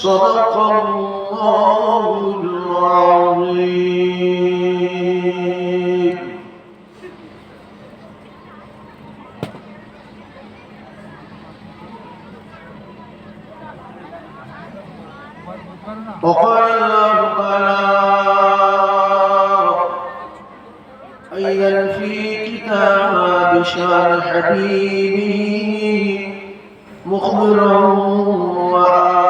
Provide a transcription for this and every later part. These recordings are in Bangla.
صدق الله العظيم. وقال الله تعالى أيضا في كتاب شان حبيبه مخبرا وآمرا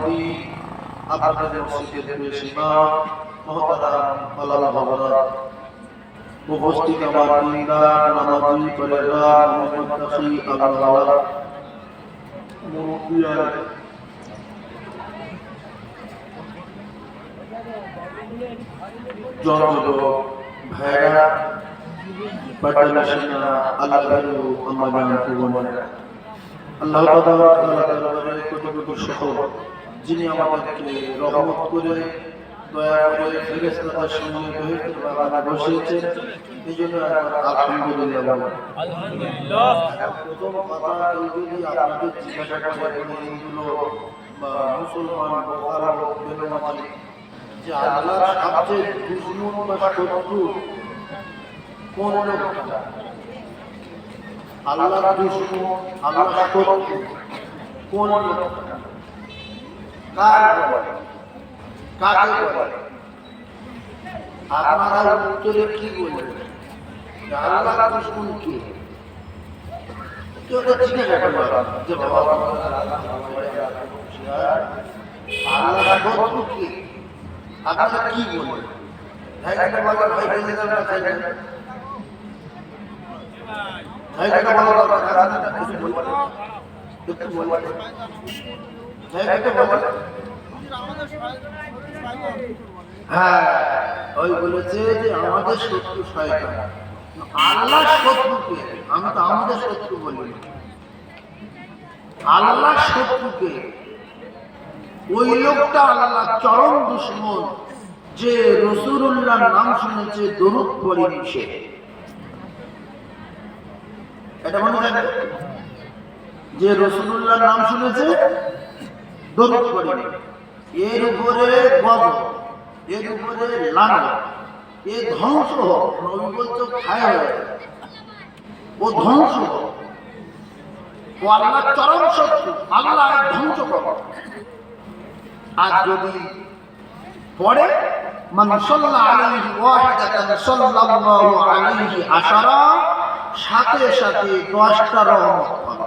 সভাপতি আপনাদের মসজিদের প্রিয় মহতারাম আল্লাহ ভগবান উপস্থিত আমার দিনদার নামাজি মুত্তাকি আল্লাহ আল্লাহ যিনি আমাদেরকে রহমত করে দয়া করে ফেরেশতাদের সঙ্গে বসিয়েছেন। এই জন্য আলহামদুলিল্লাহ। প্রথম কথা যদি আপনাদের জিজ্ঞাসা করে কোনো হিন্দু লোক বা মুসলমান বোকারা যে আল্লাহর সবচেয়ে দুশ্মন বা শত্রু কোন লোকটা আল্লাহর দুশ্মন আল্লাহর শত্রু কোন লোকটা আপনারা উত্তরে কি বলবেন কে জিজ্ঞাসা করবে যে বাবা কে বলবেন ভাই একটা বলো ভাই ভাই না ভাই ভাই একটা বলবেন হ্যাঁ ওই বলেছে যে আমাদের শত্রু শয়তান। আল্লাহ আমি তো আমাদের শত্রু বলি। আল্লাহ ওই লোকটা আল্লাহ চরম দুশ্মন, যে রসুল্লাহর নাম শুনেছে, দরুদ পড়েনি সে। এটা মনে থাকবে? যে রসুল্লাহর নাম শুনেছে দরুদ এর উপরে গজব এর উপরে এ ধ্বংস হোক নবী বলতো খায় হয়ে ও ধ্বংস হোক। ও আল্লাহ চরম শত্রু, আল্লাহ ধ্বংস কর। আর যদি পড়ে ওয়াহিদাতান সাল্লাল্লাহু আলাইহি আশারা, সাথে সাথে 10টা রহমত পাবে।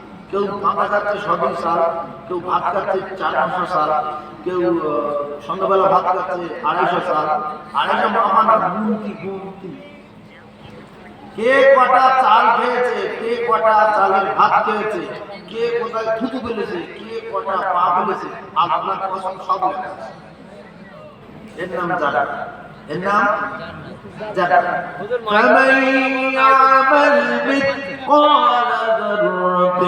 কেউ পাতা খাচ্ছে সদিন সাল কেউ ভাত খাচ্ছে চার পাঁচশো সাল কেউ সন্ধ্যাবেলা ভাত খাচ্ছে আড়াইশো সাল আড়াইশো আমার গুমতি গুমতি কে? কটা চাল খেয়েছে কে কটা চালের ভাত খেয়েছে কে কোথায় থুতু ফেলেছে কে কটা পা ফেলেছে আপনার কথা সব এর নাম জানা এর নাম জানা مثقال ذرة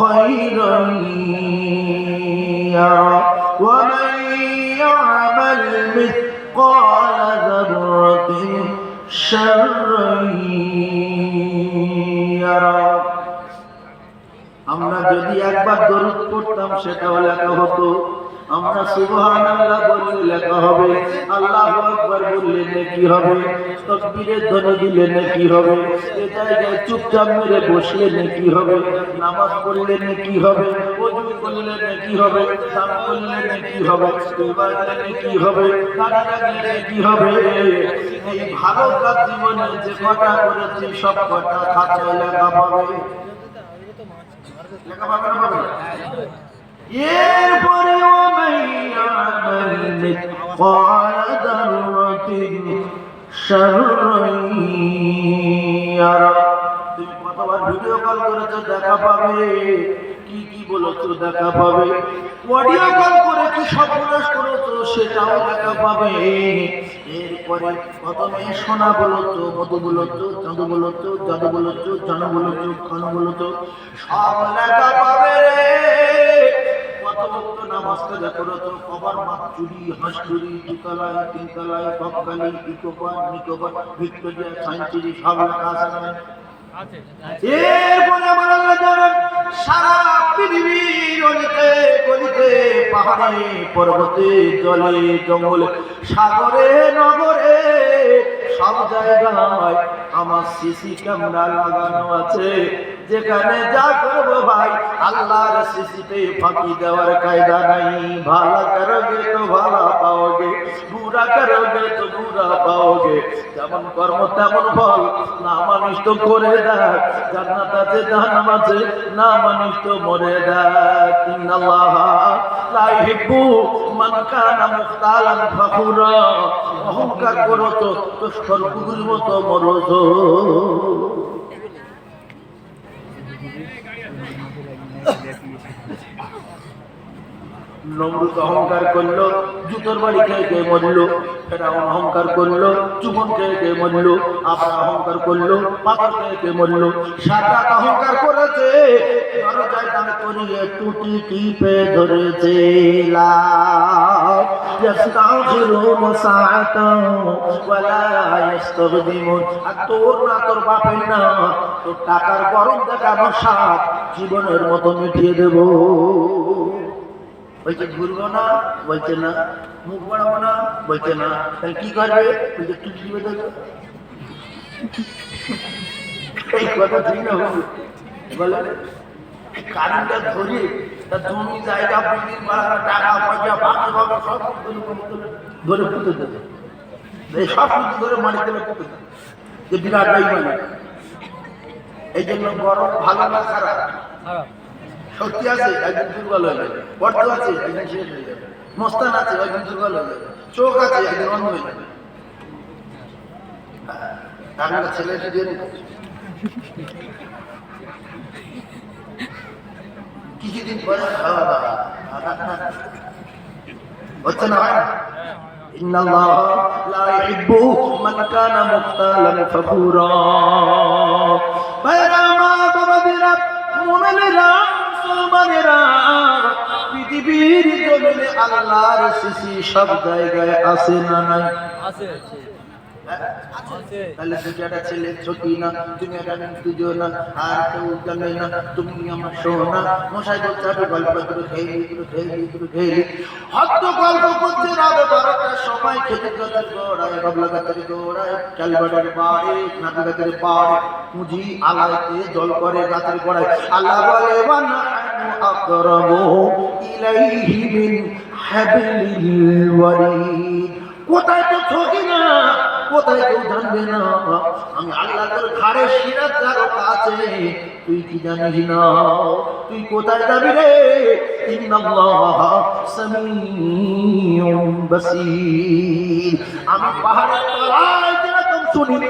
خيرا يرى ومن يعمل مثقال ذرة شرا يرى আমরা যদি একবার দরুদ পড়তাম সেটাও লেখা হতো আমরা সুবহানাল্লাহ বললে লেখা হবে, আল্লাহু আকবার বললে নেকি হবে তাকবীরের ধ্বনি দিলে নেকি হবে, এ জায়গায় চুপচাপ মেরে বসলে নেকি হবে, নামাজ পড়লে নেকি হবে ওযু করলে নেকি হবে, দান করলে নেকি হবে ইবাদতে নেকি হবে রাখলে নেকি হবে এই ভালো কাজ জীবনে যে কটা করেছি, সব কটা খাতায় লেখা পাবে লেখা পাবে না পাবে? এরপরে তুমি কতবার ভিডিও কল করেছ, দেখা পাবে? কি কি বলেছ, দেখা পাবে? অডিও কল করে কি সর্বনাশ সেটাও দেখা পাবে। এরপরে প্রথমে সোনা বলতো মধু বলতো চাঁদু বলতো জাদু বলতো জানু বলতো খানু বলতো সব লেখা পাবে রে। ভক্ত নামাজ কাজা কবার চুরি হাঁস চুরি দুতলায় তিনতলায় বকখালি ইকোপার নিকোপার ভিক্টোরিয়া সাইন্সুরি সব লেখা আছে না এরপরে আমার আল্লাহ জানেন সারা পৃথিবীর অলিতে গলিতে পাহাড়ে পর্বতে জলে জঙ্গলে সাগরে নগরে সব জায়গায় আমার সিসি ক্যামেরা লাগানো আছে। যেখানে যা করব ভাই, আল্লাহর সিসিতে ফাঁকি দেওয়ার কায়দা নাই। ভালো করোগে তো ভালো পাওগে, বুড়া করোগে তো বুড়া পাওগে। যেমন কর্ম তেমন ফল, না মানুষ তো করে দেয়। জান্নাত আছে, জাহান্নাম আছে, না মানুষ তো মরে দেয়। ইন্নাল্লাহ লা মান কানা মুখতালান ফাখুরা। অহংকার করো তো তো সর্বগুলির মতো মরো তো নমরুদ অহংকার করলো জুতোর বাড়ি খেয়ে খেয়ে মরলো ফেরাউন অহংকার করলো চুবন খেয়ে খেয়ে মরলো আবার অহংকার করলো পাথর খেয়ে খেয়ে মরলো সাদা অহংকার করেছে দরজায় দাঁড় করিয়ে টুটি টিপে ধরেছে লা يستغفرون ساعة ولا يستخدمون আর তোর না তোর বাপের না তোর টাকার গরম দেখানো সাপ জীবনের মতো মিটিয়ে দেবো বলছে ঘুরবো না। বলছে, না। মুখ বাড়াবো না? বলছে, না। তাহলে কি করবে? বলছে টুকি দিবে। দেখো এই কথা ঠিক না হুজুর? বলে কারেন্টটা ধরে তা জমি জায়গা টাকা, পয়সা, বাকি সব ধরে পুঁতে দেবে। সব কিছু ধরে মারি দেবে পুঁতে যে বিরাট মানে। এই জন্য গরম ভালো না খারাপ। শক্তি আছে একদিন দুর্বল হয়ে যাবে অর্থ আছে একদিন শেষ হয়ে যাবে মস্তান আছে একদিন দুর্বল হয়ে যাবে চোখ আছে একদিন অন্ধ হয়ে যাবে তার একটা ছেলে এসে দিয়ে নিত। কিছুদিন পরে খাওয়া দাওয়া হচ্ছে না হয় না إن الله لا يحب من كان مختالا فخورا মুসলমানেরা পৃথিবীর জমিনে আল্লাহর শিশি সব জায়গায় আছে না নাই? তাহলে তুমি একটা ছেলে ছোটি না তুমি একটা তুজো না আর কেউ জানে না তুমি আমার সোনা। মশাই বলছে আমি গল্প করে খেয়ে করে খেয়ে করে খেয়ে হয়তো গল্প করছে রাত বারোটার সময় খেজুর গাছের গোড়ায় বাবলা গাছের গোড়ায় গাছের বাড়ি পুঁজি আলাইতে জল করে গাছের গোড়ায়। আল্লাহ বলে আকরামু ইলাইহি মিন হাবলিল ওয়ারিদ কোথায় তো ছকি না, কোথায় কেউ জানে জানবে না। আমি আল্লাহ তোর ঘাড়ে শিরা যার কাছে, তুই কি জানিস না? তুই কোথায় যাবি রে? আমি পাহাড়ের তলায় যেরকম শুনি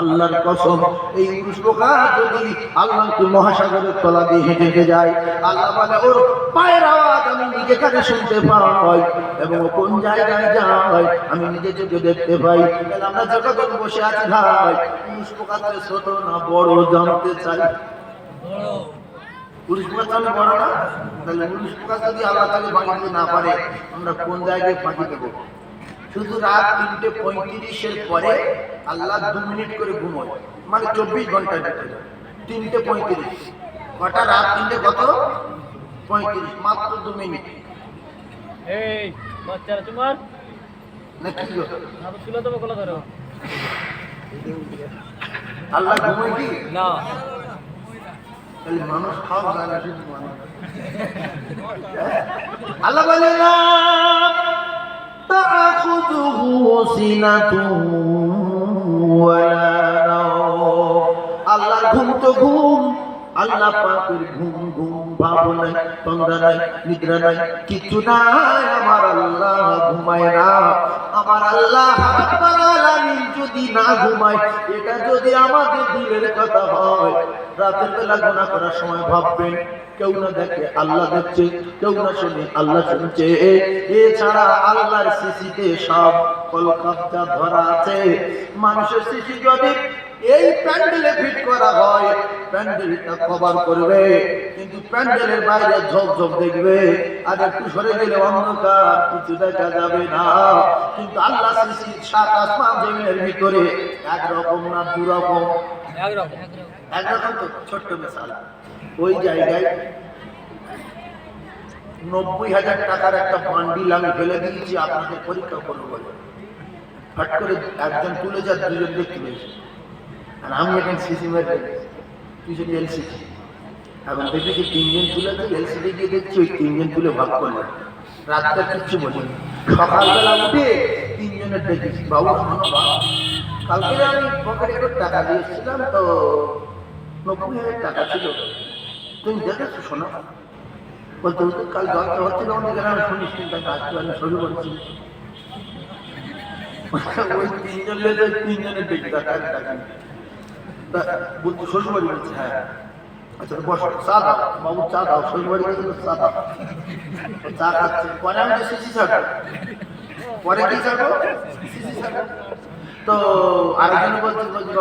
আল্লাহর কসম, এই পোকা যদি আল্লাহকে মহাসাগরের তলা দিয়ে হেঁটে হেঁটে যায়, আল্লাহ বলে, ওর পায়ের আওয়াজ আমি নিজে কানে শুনতে পাই এবং কোন জায়গায় যায়, আমি নিজে চোখে দেখতে পাই। আমরা যখন বসে আছি ভাই থেকে ছোট না, বড় জানতে চাই। পুলিশ তাহলে বড় না? তাহলে পুলিশ পোকা যদি আল্লাহ তাকে বাড়ি না পারে, আমরা কোন জায়গায় ফাঁকি দেবো? শুধু রাত তিনটে পঁয়ত্রিশের পরে আল্লাহ দু মিনিট করে ঘুমোয় মানে চব্বিশ ঘণ্টার ভিতরে। তিনটে পঁয়ত্রিশ। কটা রাত তিনটে কত? পঁয়ত্রিশ মাত্র দু মিনিট। এই বাচ্চারা তোমার? না কি তুলে দেবো গলা ধরো। আল্লাহ ঘুমোয় কি? না। তাহলে মানুষ খাওয়া যায় না শুধু মানুষ। আল্লাহ বলে না তাআখুযুহু সিনাতুন ওয়ালা নাওম। আল্লাহর ঘুম তো ঘুম, আল্লাহ পাকের ঘুম ঘুম, ভাব নাই, তন্দ্রা নাই, নিদ্রা নাই কিছু নাই আমার আল্লাহ ঘুমায় না আমার আল্লাহ যদি না ঘুমায়, এটা যদি আমাদের দিলের কথা হয় রাতের বেলা গোনা করার সময় ভাববেন, কেউ না দেখে আল্লাহ দেখছে, কেউ না শুনে আল্লাহ শুনছে। এছাড়া আল্লাহর শিশিতে সব কলকাতা ধরা আছে। মানুষের শিশি যদি এই প্যান্ডেলে ফিট করা হয়, প্যান্ডেলটা কভার করবে, কিন্তু প্যান্ডেলের বাইরে ঝোপ ঝোপ দেখবে, আর একটু সরে গেলে অন্ধকার, কিছু দেখা যাবে না। কিন্তু আল্লাহ সাত আসমান জমিনের ভিতরে একরকম না দুরকম একরকম। তো, ছোট্ট ওই জায়গায় নব্বই হাজার টাকার একটা বান্ডিল আমি ফেলে দিয়েছি আপনাদের পরীক্ষা করব বলে। হট করে একজন তুলে যা দুজন দেখতে পেয়েছে। আর আমি এখন সিসি মেরে এলসিডি। এখন দেখি যে তিনজন তুলে এলসিডি দেখছি, ওই তিনজন তুলে ভাগ করল। রাতটা কিচ্ছু বলি সকালবেলা উঠে তিনজনের দেখেছি। বাবু, শোনো, বাবা। কালকে আমি পকেটে টাকা দিয়েছিলাম তো নব্বই হাজার টাকা ছিল। তুমি দেখেছ শোনো বলতে বলতে কাল দরকার হচ্ছিল অনেক আমি শুনিস কিন্তু আজকে আমি শুরু করছি। ওই তিনজন লোক তিনজনের দেখি টাকা টাকা বলতে শ্বশুর বাড়ি বলছে হ্যাঁ। আচ্ছা বস, চা দাও। বাবু, চা দাও শ্বশুর বাড়ি গেছিল চা দাও। চা খাচ্ছে। পরে আমি পরে কি ছাড়বো তো আরেকজন বলছে